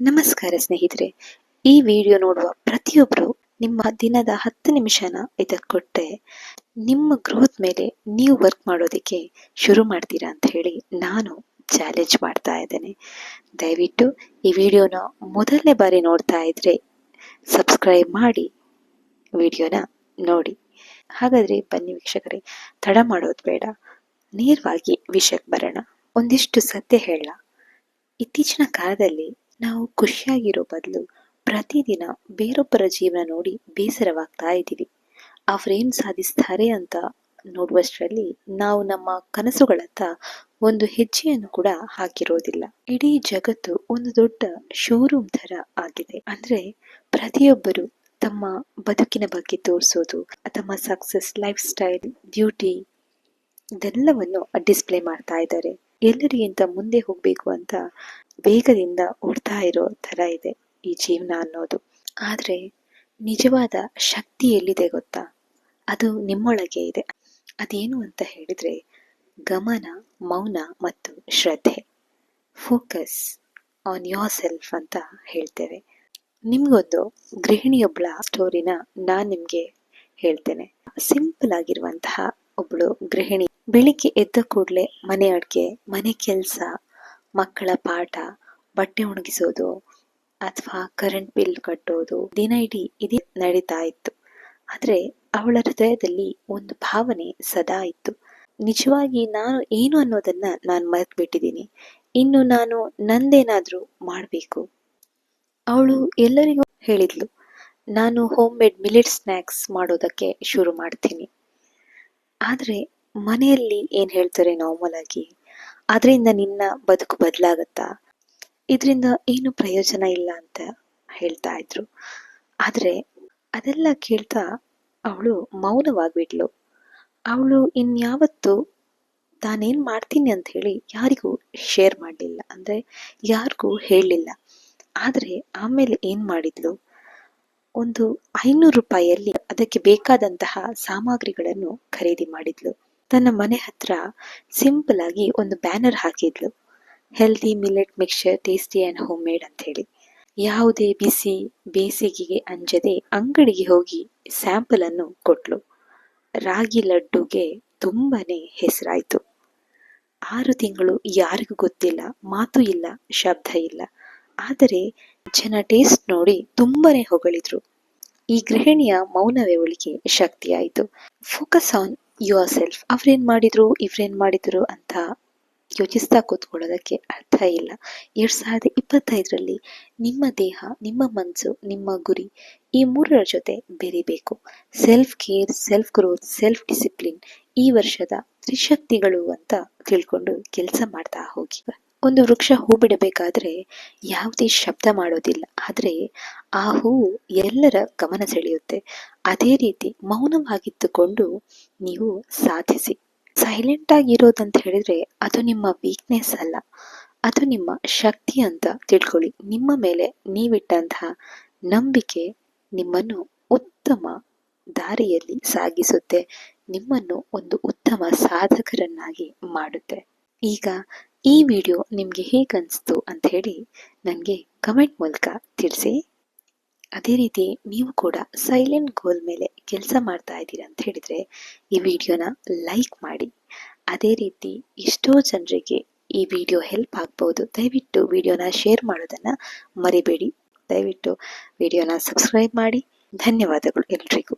ನಮಸ್ಕಾರ ಸ್ನೇಹಿತರೆ. ಈ ವಿಡಿಯೋ ನೋಡುವ ಪ್ರತಿಯೊಬ್ಬರು ನಿಮ್ಮ ದಿನದ ಹತ್ತು ನಿಮಿಷನ ಇದಕ್ಕೆ ಕೊಟ್ಟರೆ ನಿಮ್ಮ ಗ್ರೋತ್ ಮೇಲೆ ನೀವು ವರ್ಕ್ ಮಾಡೋದಕ್ಕೆ ಶುರು ಮಾಡ್ತೀರಾ ಅಂತ ಹೇಳಿ ನಾನು ಚಾಲೆಂಜ್ ಮಾಡ್ತಾ ಇದ್ದೇನೆ. ದಯವಿಟ್ಟು ಈ ವಿಡಿಯೋನ ಮೊದಲನೇ ಬಾರಿ ನೋಡ್ತಾ ಇದ್ರೆ ಸಬ್ಸ್ಕ್ರೈಬ್ ಮಾಡಿ ವಿಡಿಯೋನ ನೋಡಿ. ಹಾಗಾದ್ರೆ ಬನ್ನಿ ವೀಕ್ಷಕರೇ, ತಡ ಮಾಡೋದು ಬೇಡ. ನೇರವಾಗಿ ವಿಷಯಕ್ಕೆ ಬರೋಣ. ಒಂದಿಷ್ಟು ಸತ್ಯ ಹೇಳ ಇತ್ತೀಚಿನ ಕಾಲದಲ್ಲಿ ನಾವು ಖುಷಿಯಾಗಿರೋ ಬದಲು ಪ್ರತಿದಿನ ಬೇರೊಬ್ಬರ ಜೀವನ ನೋಡಿ ಬೇಸರವಾಗ್ತಾ ಇದ್ದೀವಿ. ಅವರೇನು ಸಾಧಿಸ್ತಾರೆ ಅಂತ ನೋಡುವಷ್ಟರಲ್ಲಿ ನಾವು ನಮ್ಮ ಕನಸುಗಳತ್ತ ಒಂದು ಹೆಜ್ಜೆಯನ್ನು ಕೂಡ ಹಾಕಿರೋದಿಲ್ಲ. ಇಡೀ ಜಗತ್ತು ಒಂದು ದೊಡ್ಡ ಶೋರೂಮ್ ತರ ಆಗಿದೆ. ಅಂದ್ರೆ ಪ್ರತಿಯೊಬ್ಬರು ತಮ್ಮ ಬದುಕಿನ ಬಗ್ಗೆ ತೋರಿಸೋದು, ತಮ್ಮ ಸಕ್ಸಸ್ ಲೈಫ್ ಸ್ಟೈಲ್ ಬ್ಯೂಟಿ ಇದೆಲ್ಲವನ್ನು ಡಿಸ್ಪ್ಲೇ ಮಾಡ್ತಾ ಇದ್ದಾರೆ. ಎಲ್ಲರಿಗಿಂತ ಮುಂದೆ ಹೋಗ್ಬೇಕು ಅಂತ ವೇಗದಿಂದ ಓಡ್ತಾ ಇರೋ ತರ ಇದೆ ಈ ಜೀವನ ಅನ್ನೋದು. ಆದ್ರೆ ನಿಜವಾದ ಶಕ್ತಿ ಎಲ್ಲಿದೆ ಗೊತ್ತಾ? ಅದು ನಿಮ್ಮೊಳಗೆ ಇದೆ. ಅದೇನು ಅಂತ ಹೇಳಿದ್ರೆ ಗಮನ, ಮೌನ ಮತ್ತು ಶ್ರದ್ಧೆ. ಫೋಕಸ್ ಆನ್ ಯೋರ್ ಸೆಲ್ಫ್ ಅಂತ ಹೇಳ್ತೇವೆ. ನಿಮ್ಗೊಂದು ಗೃಹಿಣಿಯೊಬ್ಬಳ ಸ್ಟೋರಿನ ನಾನು ನಿಮಗೆ ಹೇಳ್ತೇನೆ. ಸಿಂಪಲ್ ಆಗಿರುವಂತಹ ಒಬ್ಳು ಗೃಹಿಣಿ. ಬೆಳಿಗ್ಗೆ ಎದ್ದ ಕೂಡಲೇ ಮನೆ ಅಡ್ಗೆ, ಮನೆ ಕೆಲಸ, ಮಕ್ಕಳ ಪಾಠ, ಬಟ್ಟೆ ಒಣಗಿಸೋದು ಅಥವಾ ಕರೆಂಟ್ ಬಿಲ್ ಕಟ್ಟೋದು ದಿನ ಇಡೀ ಇದೇ ನಡೀತಾ ಇತ್ತು. ಆದ್ರೆ ಅವಳ ಹೃದಯದಲ್ಲಿ ಒಂದು ಭಾವನೆ ಸದಾ ಇತ್ತು. ನಿಜವಾಗಿ ನಾನು ಏನು ಅನ್ನೋದನ್ನ ನಾನು ಮರೆತು ಬಿಟ್ಟಿದ್ದೀನಿ ಇನ್ನು ನಾನು ನಂದೇನಾದ್ರೂ ಮಾಡಬೇಕು? ಅವಳು ಎಲ್ಲರಿಗೂ ಹೇಳಿದ್ಲು, ನಾನು ಹೋಮ್ ಮೇಡ್ ಮಿಲೆಟ್ ಸ್ನ್ಯಾಕ್ಸ್ ಮಾಡೋದಕ್ಕೆ ಶುರು ಮಾಡ್ತೀನಿ. ಆದ್ರೆ ಮನೆಯಲ್ಲಿ ಏನು ಹೇಳ್ತಾರೆ ನಾರ್ಮಲ್ ಆಗಿ? ಅದರಿಂದ ನಿನ್ನ ಬದುಕು ಬದಲಾಗತ್ತಾ? ಇದರಿಂದ ಏನು ಪ್ರಯೋಜನ ಇಲ್ಲ ಅಂತ ಹೇಳ್ತಾ ಇದ್ರು. ಆದರೆ ಅದೆಲ್ಲ ಕೇಳ್ತಾ ಅವಳು ಮೌನವಾಗಿಬಿಟ್ಲು. ಅವಳು ಇನ್ಯಾವತ್ತು ತಾನೇನು ಮಾಡ್ತೀನಿ ಅಂತ ಹೇಳಿ ಯಾರಿಗೂ ಶೇರ್ ಮಾಡಲಿಲ್ಲ. ಅಂದ್ರೆ ಯಾರಿಗೂ ಹೇಳಲಿಲ್ಲ ಆದರೆ ಆಮೇಲೆ ಏನು ಮಾಡಿದ್ಲು? ಒಂದು ಐನೂರು ರೂಪಾಯಿಯಲ್ಲಿ ಅದಕ್ಕೆ ಬೇಕಾದಂತಹ ಸಾಮಗ್ರಿಗಳನ್ನು ಖರೀದಿ ಮಾಡಿದ್ಲು. ತನ್ನ ಮನೆ ಹತ್ರ ಸಿಂಪಲ್ ಆಗಿ ಒಂದು banner ಹಾಕಿದ್ಲು. Healthy millet mixture tasty and homemade ಅಂತ ಹೇಳಿ. ಯಾವುದೇ ಬಿಸಿ ಬೇಸಿಗೆಗೆ ಅಂಜದೆ ಅಂಗಡಿಗೆ ಹೋಗಿ ಸ್ಯಾಂಪಲ್ ಅನ್ನು ಕೊಟ್ಲು. ರಾಗಿ ಲಡ್ಡುಗೆ ತುಂಬಾನೇ ಹೆಸರಾಯಿತು. ಆರು ತಿಂಗಳು ಯಾರಿಗೂ ಗೊತ್ತಿಲ್ಲ, ಮಾತು ಇಲ್ಲ, ಶಬ್ದ ಇಲ್ಲ. ಆದರೆ ಜನ ಟೇಸ್ಟ್ ನೋಡಿ ತುಂಬಾನೇ ಹೊಗಳಿದ್ರು. ಈ ಗೃಹಿಣಿಯ ಮೌನವೇ ಒಳಿಗೆ ಶಕ್ತಿಯಾಯಿತು. ಫೋಕಸ್ ಆನ್ ಯುವರ್ ಸೆಲ್ಫ್ ಅವ್ರೇನ್ ಮಾಡಿದ್ರು, ಇವ್ರೇನ್ ಮಾಡಿದ್ರು ಅಂತ ಯೋಚಿಸ್ತಾ ಕೂತ್ಕೊಳ್ಳೋದಕ್ಕೆ ಅರ್ಥ ಇಲ್ಲ. ಎರಡ್ ಸಾವಿರದ ಇಪ್ಪತ್ತೈದರಲ್ಲಿ ನಿಮ್ಮ ದೇಹ, ನಿಮ್ಮ ಮನಸ್ಸು ನಿಮ್ಮ ಗುರಿ ಈ ಮೂರರ ಜೊತೆ ಬೆರಿಬೇಕು self care self growth self discipline ಈ ವರ್ಷದ ತ್ರಿಶಕ್ತಿಗಳು ಅಂತ ತಿಳ್ಕೊಂಡು ಕೆಲಸ ಮಾಡ್ತಾ ಹೋಗಿ. ಒಂದು ವೃಕ್ಷ ಹೂ ಬಿಡಬೇಕಾದ್ರೆ ಯಾವುದೇ ಶಬ್ದ ಮಾಡೋದಿಲ್ಲ. ಆದ್ರೆ ಆ ಹೂವು ಎಲ್ಲರ ಗಮನ ಸೆಳೆಯುತ್ತೆ. ಅದೇ ರೀತಿ ಮೌನವಾಗಿದ್ದುಕೊಂಡು ನೀವು ಸಾಧಿಸಿ. ಸೈಲೆಂಟ್ ಆಗಿರೋದಂತ ಹೇಳಿದ್ರೆ ಅದು ನಿಮ್ಮ ವೀಕ್ನೆಸ್ ಅಲ್ಲ. ಅದು ನಿಮ್ಮ ಶಕ್ತಿ ಅಂತ ತಿಳ್ಕೊಳ್ಳಿ. ನಿಮ್ಮ ಮೇಲೆ ನೀವಿಟ್ಟಂತಹ ನಂಬಿಕೆ ನಿಮ್ಮನ್ನು ಉತ್ತಮ ದಾರಿಯಲ್ಲಿ ಸಾಗಿಸುತ್ತೆ. ನಿಮ್ಮನ್ನು ಒಂದು ಉತ್ತಮ ಸಾಧಕರನ್ನಾಗಿ ಮಾಡುತ್ತೆ. ಈಗ ಈ ವಿಡಿಯೋ ನಿಮಗೆ ಹೇಗನ್ನಿಸ್ತು ಅಂತ ಹೇಳಿ ನನಗೆ ಕಮೆಂಟ್ ಮೂಲಕ ತಿಳಿಸಿ. ಅದೇ ರೀತಿ ನೀವು ಕೂಡ ಸೈಲೆಂಟ್ ಗೋಲ್ ಮೇಲೆ ಕೆಲಸ ಮಾಡ್ತಾ ಇದ್ದೀರಾ ಅಂತ ಹೇಳಿದರೆ ಈ ವಿಡಿಯೋನ ಲೈಕ್ ಮಾಡಿ. ಅದೇ ರೀತಿ ಎಷ್ಟೋ ಜನರಿಗೆ ಈ ವಿಡಿಯೋ ಹೆಲ್ಪ್ ಆಗ್ಬೋದು. ದಯವಿಟ್ಟು ವಿಡಿಯೋನ ಶೇರ್ ಮಾಡೋದನ್ನು ಮರಿಬೇಡಿ. ದಯವಿಟ್ಟು ವಿಡಿಯೋನ ಸಬ್ಸ್ಕ್ರೈಬ್ ಮಾಡಿ. ಧನ್ಯವಾದಗಳು ಎಲ್ರಿಗೂ.